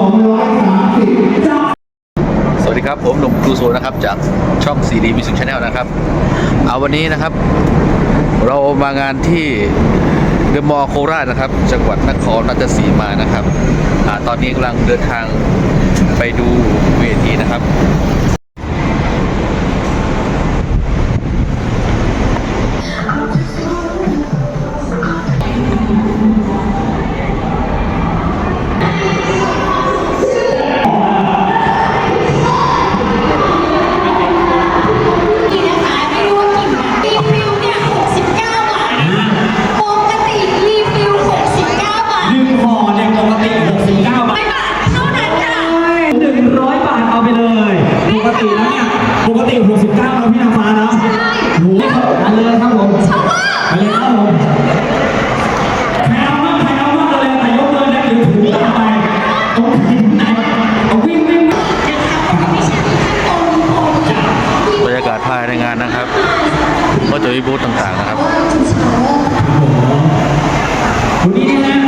230จาสวัสดีครับ ผมหนุ่มครูโซนะครับ จากช่อง 4D Music Channel นะครับ เอาวันนี้นะครับ เรามางานที่เดอะมอลล์โคราชนะครับ จังหวัดนครราชสีมานะครับอาตอนนี้กำลังเดินทางไปดูเวทีนะครับ 69แล้วพี่นางฟ้านะหนูมาเลยครับผมมาเลยครับผมใควเอาบ้างใเาเลยครับผมบรรยากาศภายในงานนะครับ ก็จะมีบูธต่างๆนะครับ วันนี้นะ